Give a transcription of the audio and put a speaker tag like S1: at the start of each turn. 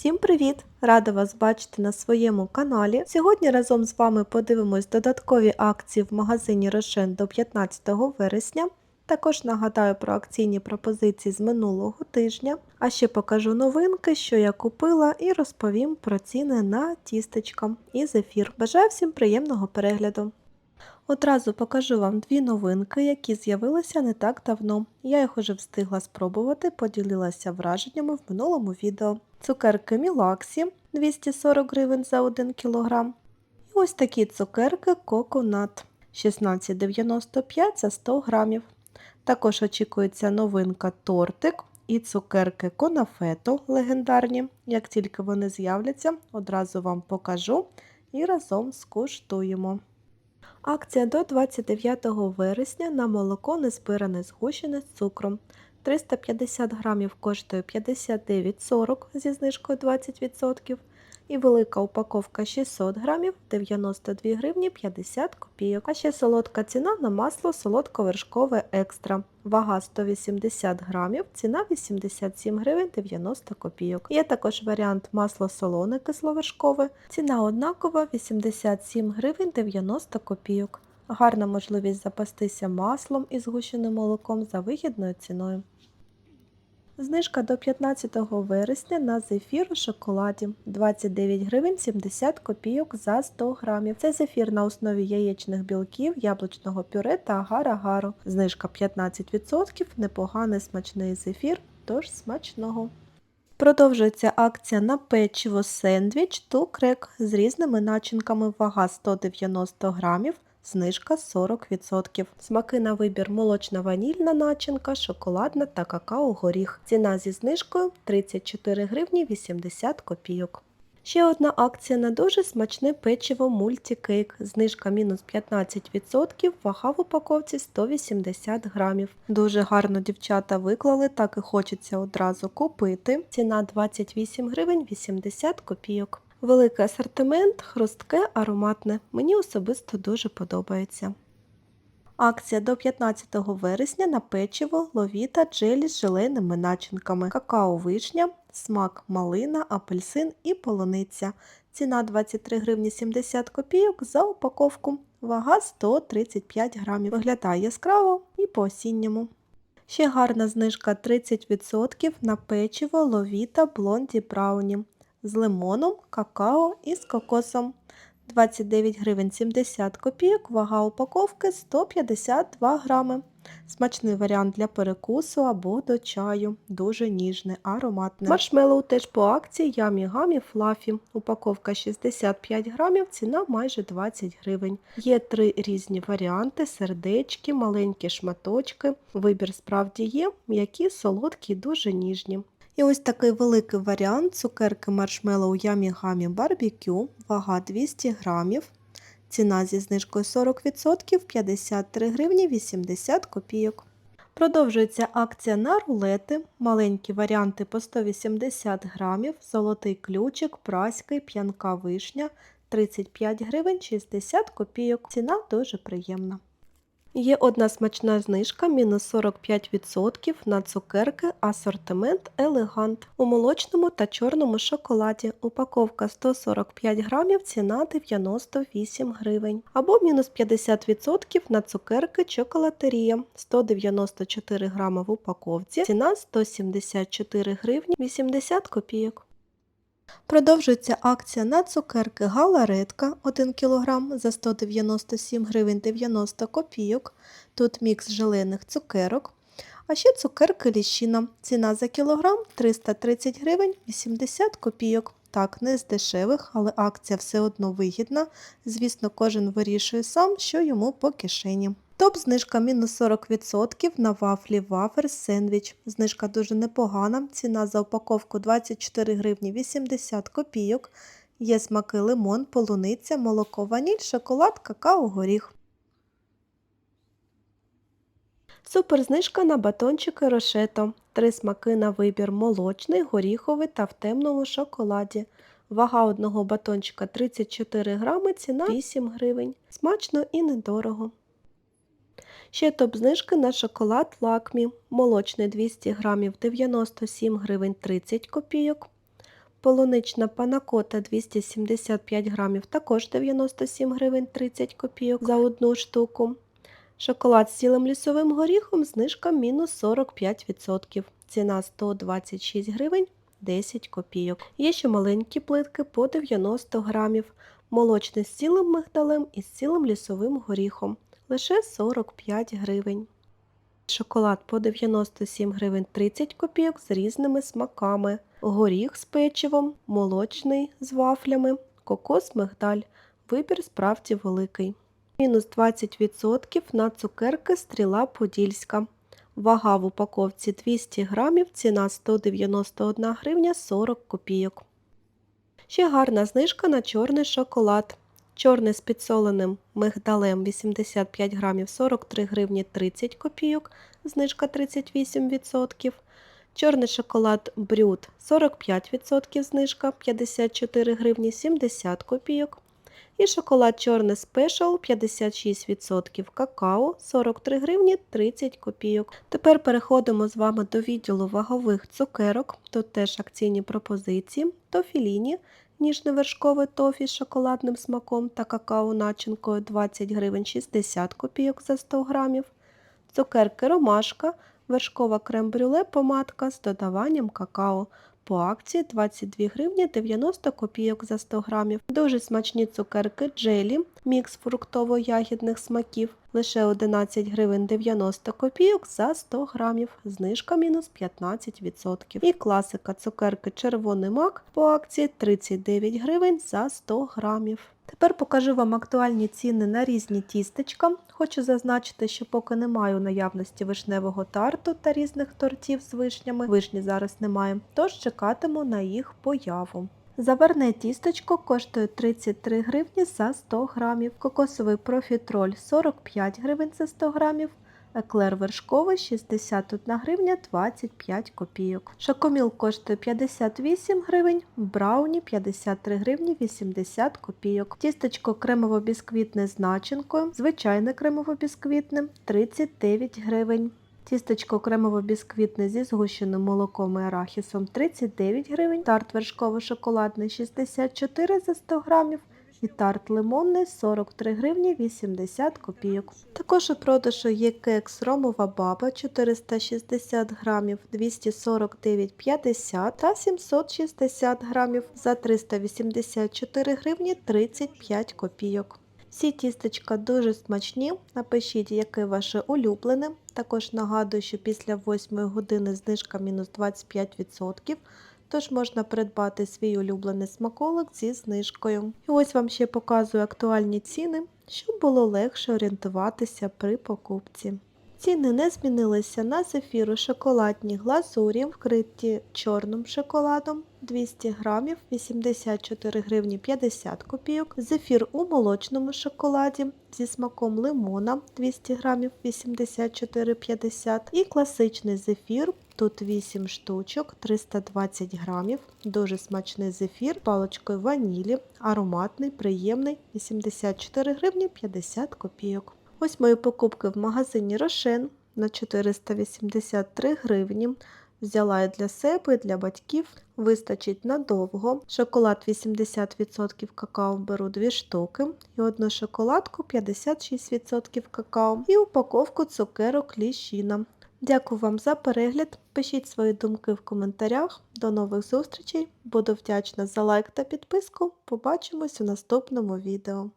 S1: Всім привіт! Рада вас бачити на своєму каналі. Сьогодні разом з вами подивимось додаткові акції в магазині Рошен до 15 вересня. Також нагадаю про акційні пропозиції з минулого тижня. А ще покажу новинки, що я купила, і розповім про ціни на тістечка і зефір. Бажаю всім приємного перегляду! Одразу покажу вам дві новинки, які з'явилися не так давно. Я їх уже встигла спробувати, поділилася враженнями в минулому відео. Цукерки Мілаксі 240 гривень за 1 кг. І ось такі цукерки Коконат 16,95 за 100 грамів. Також очікується новинка тортик і цукерки Конафето легендарні. Як тільки вони з'являться, одразу вам покажу і разом скуштуємо. Акція до 29 вересня на молоко незбиране згущене з цукром. 350 грамів коштує 59,40 зі знижкою 20%. І велика упаковка 600 грамів 92 гривні 50 копійок. А ще солодка ціна на масло солодковершкове екстра. Вага 180 грамів, ціна 87 гривень 90 копійок. Є також варіант масло солоне кисловершкове, ціна однакова 87 гривень 90 копійок. Гарна можливість запастися маслом і згущеним молоком за вигідною ціною. Знижка до 15 вересня на зефір у шоколаді 29 гривень 70 копійок за 100 грамів. Це зефір на основі яєчних білків, яблучного пюре та агар-агару. Знижка 15%, непоганий смачний зефір, тож смачного. Продовжується акція на печиво сендвіч Тукрек з різними начинками, вага 190 грамів. Знижка 40%. Смаки на вибір молочна ванільна начинка, шоколадна та какао-горіх. Ціна зі знижкою 34 гривні 80 копійок. Ще одна акція на дуже смачне печиво мультикейк. Знижка мінус 15%, вага в упаковці 180 грамів. Дуже гарно дівчата виклали, так і хочеться одразу купити. Ціна 28 гривень 80 копійок. Великий асортимент, хрустке, ароматне. Мені особисто дуже подобається. Акція до 15 вересня на печиво, ловіта, джелі з желейними начинками, какао-вишня, смак малина, апельсин і полуниця. Ціна 23 гривні 70 копійок за упаковку. Вага 135 грамів. Виглядає яскраво і по осінньому. Ще гарна знижка 30% на печиво, ловіта, блонді брауні з лимоном, какао і з кокосом. 29 гривень 70 копійок, вага упаковки 152 грами. Смачний варіант для перекусу або до чаю. Дуже ніжне, ароматне. Маршмеллоу теж по акції Ямі Гамі Флафі. Упаковка 65 грамів, ціна майже 20 гривень. Є три різні варіанти: сердечки, маленькі шматочки. Вибір справді є, м'які, солодкі, дуже ніжні. І ось такий великий варіант цукерки маршмеллоу Ямі Гамі Барбекю, вага 200 грамів. Ціна зі знижкою 40% 53 гривні 80 копійок. Продовжується акція на рулети. Маленькі варіанти по 180 грамів, золотий ключик, праський, п'янка вишня 35 гривень 60 копійок. Ціна дуже приємна. Є одна смачна знижка, мінус 45% на цукерки, асортимент Елегант у молочному та чорному шоколаді. Упаковка 145 грамів, ціна 98 гривень. Або мінус 50% на цукерки Чоколатерія 194 грами в упаковці, ціна 174 гривні 80 копійок. Продовжується акція на цукерки Галаретка 1 кг за 197 гривень 90 копійок. Тут мікс желейних цукерок. А ще цукерки ліщина. Ціна за кілограм 330 гривень 80 копійок. Так, не з дешевих, але акція все одно вигідна. Звісно, кожен вирішує сам, що йому по кишені. Топ-знижка мінус 40% на вафлі вафер сендвіч. Знижка дуже непогана. Ціна за упаковку 24 гривні 80 копійок. Є смаки лимон, полуниця, молоко, ваніль, шоколад, какао, горіх. Суперзнижка на батончики рошето. Три смаки на вибір молочний, горіховий та в темному шоколаді. Вага одного батончика 34 грами, ціна 8 гривень. Смачно і недорого. Ще топ-знижки на шоколад лакмі. Молочний 200 грамів 97 гривень 30 копійок. Полунична панакота 275 грамів, також 97 гривень 30 копійок за одну штуку. Шоколад з цілим лісовим горіхом, знижка мінус 45%. Ціна 126 гривень 10 копійок. Є ще маленькі плитки по 90 грамів. Молочний з цілим мигдалем і з цілим лісовим горіхом. Лише 45 гривень. Шоколад по 97 гривень 30 копійок з різними смаками. Горіх з печивом, молочний з вафлями, кокос мигдаль. Вибір справді великий. Мінус 20% на цукерки стріла подільська. Вага в упаковці 200 грамів, ціна 191 гривня 40 копійок. Ще гарна знижка на чорний шоколад. Чорний з підсоленим мигдалем 85 грамів 43 гривні 30 копійок, знижка 38%. Чорний шоколад брют 45% знижка 54 гривні 70 копійок. І шоколад чорний спешл 56% какао 43 гривні 30 копійок. Тепер переходимо з вами до відділу вагових цукерок. Тут теж акційні пропозиції. Тофіліні ніжне-вершкове тофі з шоколадним смаком та какао начинкою 20 гривень 60 копійок за 100 грамів. Цукерки ромашка, вершкова крем-брюле помадка з додаванням какао. По акції 22 гривні 90 копійок за 100 грамів. Дуже смачні цукерки джелі, мікс фруктово-ягідних смаків. Лише 11 гривень 90 копійок за 100 грамів, знижка мінус 15%. І класика цукерки червоний мак по акції 39 гривень за 100 грамів. Тепер покажу вам актуальні ціни на різні тістечка. Хочу зазначити, що поки не маю наявності вишневого тарту та різних тортів з вишнями, вишні зараз немає, тож чекатиму на їх появу. Заверне тістечко коштує 33 гривні за 100 грамів, кокосовий профітроль 45 гривень за 100 грамів, еклер вершковий 61 гривня 25 копійок. Шокоміл коштує 58 гривень, брауні 53 гривні 80 копійок. Тістечко кремово-бісквітне з начинкою, звичайне кремово-бісквітне 39 гривень. Тістечко кремово-бісквітне зі згущеним молоком і арахісом 39 гривень, тарт вершково-шоколадний 64 за 100 грамів і тарт лимонний 43 гривні 80 копійок. Також у продажу є кекс ромова баба 460 грамів 249,50 та 760 грамів за 384 гривні 35 копійок. Всі тістечка дуже смачні. Напишіть, яке ваше улюблене. Також нагадую, що після 8 години знижка мінус 25%. Тож можна придбати свій улюблений смаколик зі знижкою. І ось вам ще показую актуальні ціни, щоб було легше орієнтуватися при покупці. Ціни не змінилися на зефіру шоколадні глазурі, вкриті чорним шоколадом 200 грамів 84 гривні 50 копійок. Зефір у молочному шоколаді зі смаком лимона 200 грамів 84,50 і класичний зефір. Тут 8 штучок, 320 грамів, дуже смачний зефір, паличкою ванілі, ароматний, приємний, 84 гривні 50 копійок. Ось мої покупки в магазині Рошен на 483 гривні. Взяла і для себе, і для батьків. Вистачить надовго. Шоколад 80% какао беру 2 штуки. І одну шоколадку 56% какао. І упаковку цукерок ліщина. Дякую вам за перегляд. Пишіть свої думки в коментарях. До нових зустрічей. Буду вдячна за лайк та підписку. Побачимось у наступному відео.